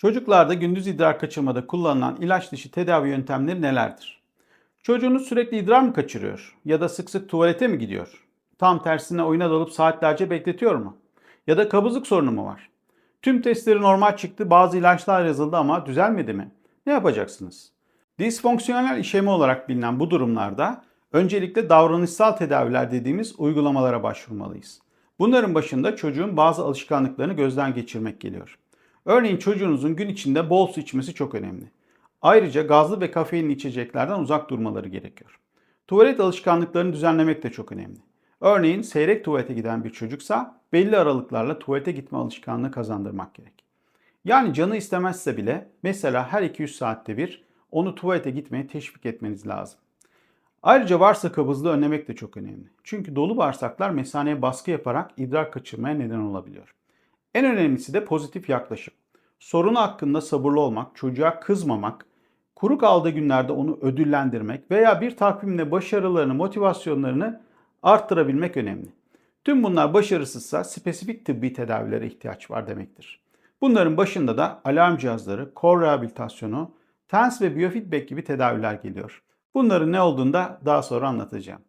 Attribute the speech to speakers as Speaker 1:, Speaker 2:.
Speaker 1: Çocuklarda gündüz idrar kaçırmada kullanılan ilaç dışı tedavi yöntemleri nelerdir? Çocuğunuz sürekli idrar mı kaçırıyor? Ya da sık sık tuvalete mi gidiyor? Tam tersine oyuna dalıp saatlerce bekletiyor mu? Ya da kabızlık sorunu mu var? Tüm testleri normal çıktı, bazı ilaçlar yazıldı ama düzelmedi mi? Ne yapacaksınız? Disfonksiyonel işemi olarak bilinen bu durumlarda öncelikle davranışsal tedaviler dediğimiz uygulamalara başvurmalıyız. Bunların başında çocuğun bazı alışkanlıklarını gözden geçirmek geliyor. Örneğin çocuğunuzun gün içinde bol su içmesi çok önemli. Ayrıca gazlı ve kafeinli içeceklerden uzak durmaları gerekiyor. Tuvalet alışkanlıklarını düzenlemek de çok önemli. Örneğin seyrek tuvalete giden bir çocuksa belli aralıklarla tuvalete gitme alışkanlığı kazandırmak gerek. Yani canı istemezse bile mesela her 200 saatte bir onu tuvalete gitmeye teşvik etmeniz lazım. Ayrıca varsa kabızlığı önlemek de çok önemli. Çünkü dolu bağırsaklar mesaneye baskı yaparak idrar kaçırmaya neden olabiliyor. En önemlisi de pozitif yaklaşım. Sorunu hakkında sabırlı olmak, çocuğa kızmamak, kuru kaldığı günlerde onu ödüllendirmek veya bir takvimle başarılarını, motivasyonlarını arttırabilmek önemli. Tüm bunlar başarısızsa spesifik tıbbi tedavilere ihtiyaç var demektir. Bunların başında da alarm cihazları, kor rehabilitasyonu, TENS ve biofeedback gibi tedaviler geliyor. Bunların ne olduğunu da daha sonra anlatacağım.